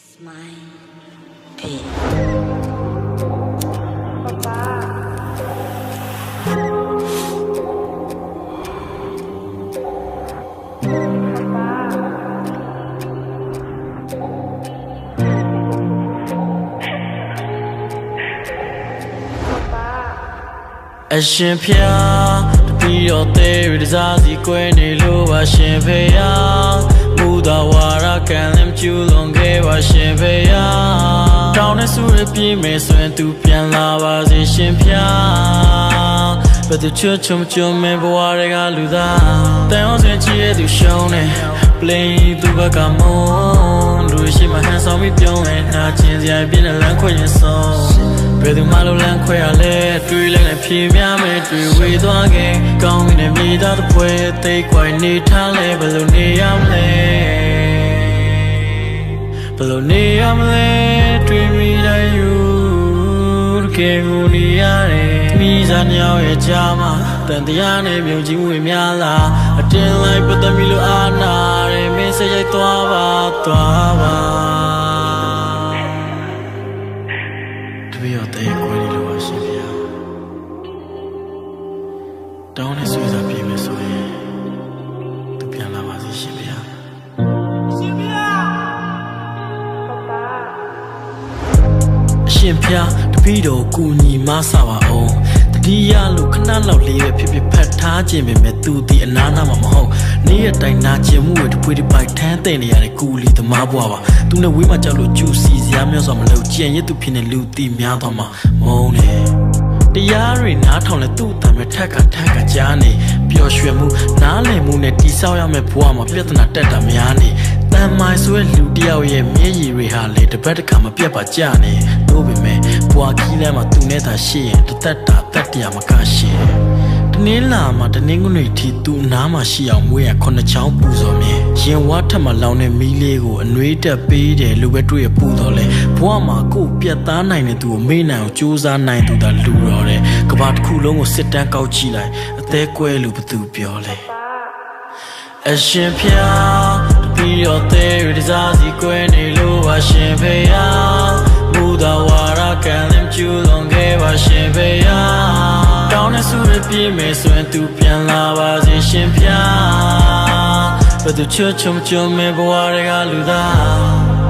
It's my pit. အရှင်ဖျားတပီတော့သေးရတစားစီကွဲနေလို့ပါရှင်ဖေယားမူတော်ဝါရ ကံလမ်းကျူလွန်ခဲ့ပါရှင်ဖေယားတောင်းနဲ့ဆူရပြေးမယ်ဆိုရင်သူပြန်လာပါစေရှင်ဖျားဘယ်သူချွတ်ချုံချုံမဲဘဝတွေကလူသားတန်အောင်စင်ချီရဲ့သူရှုံးနေ play သူဘကမုန်းလူရှိမှဟန်ဆောင်ပြီးပြုံးနေနာကျင်စရာပြင်းတဲ့လမ်းခွင့်ရင်ဆုံးဘယ်သူမှလိုလမ်းခွဲရလဲတွေးလိုက်နဲ့ဖြေပြမယ်တွေးဝေသွားခဲ့ကောင်းပြီနဲ့မြေသားတစ်ပွဲသိတ်ခွိုင်နေထားလဲဘယ်လိုနေရမလဲ ဘယ်လိုနေရမလဲတွေးမိတိုင်းယူကဲကိုနေရတယ်မိစားညောင်ရဲ့ကြားမှာတန်တရားနဲ့မြုံကြီးဝင်များလာအတင်းလိုက်ပတ်သက်မိလို့အာနာတယ်မင်းစရိုက်သွားပါသွားပါတပည့်တော်တဲ့ကိုယ်လေးလိုပါရှင်ဗျာတောင်းနဲ့ဆွေးစား ရှင်ဖျားတပည့်တော်ကူညီမဆပါအောင်တတိယလို့ခဏလောက်လေးပဲဖြစ်ဖြစ်ဖတ်ထားခြင်းပဲမဲ့သူဒီအနာနာမှာမဟုတ်နေ့ရက်တိုင်းနာကျင်မှုတွေတပွေးတစ်ပိုက်ထမ်းတဲ့နေရတဲ့ကူလီသမားဘွားပါသူနဲ့ဝေးမှကြောက်လို့ကျူစီစရာမျိုးစွာမလုပ်ကြံရစ်သူဖြစ်နေလူတီများသွားမှာမုန်းတယ်တရားတွေနားထောင်လဲသူ့အတံပဲထက်ကထက်ကကြားနေပျော်ရွှင်မှုနားလည်မှုနဲ့တိဆောက်ရမယ့်ဘဝမှာပြဿနာတက်တာများနေ တန်မိုင်ဆိုတဲ့လူတစ်ယောက်ရဲ့မျက်ရည်တွေဟာလေတစ်ပတ်တစ်ခါမပြတ်ပါကြနေတို့ပေမဲ့ဘွာခီးလမ်းမှာသူနဲ့သာရှိရင်တစ်သက်တာတက်တရမကရှိတနင်းလာမှာတနင်းကနွေထီသူ့နားမှာရှိအောင်မွေးရခုနှစ်ချောင်းပူဇော်မြင်ရင်ဝါထက်မှာလောင်တဲ့မီးလေးကိုအနှွေးတက်ပေးတယ်လို့ပဲတွေ့ရပူတော်လဲဘွာမှာကိုယ်ပြတ်သားနိုင်တဲ့သူကိုမေ့နိုင်အောင်စူးစမ်းနိုင်သူသာလူတော်တယ်ကဘာတစ်ခုလုံးကိုစစ်တမ်းကောက်ကြည့်လိုက်အသေးကွဲလို့ဘသူပြောလဲအရှင်ဖျား ပြီးတော့သေးရတစားစီကွဲနေလို့ပါရှင်ဖေယားမူတော်ဝါရကံလမ်းကျူလွန်ခဲ့ပါရှင်ဖေယားတောင်းနဲ့ဆူရပြေးမယ်ဆိုရင်သူပြန်လာပါစေရှင်ဖျားဘယ်သူချွတ်ချုံချုံမဲဘဝတွေကလူသား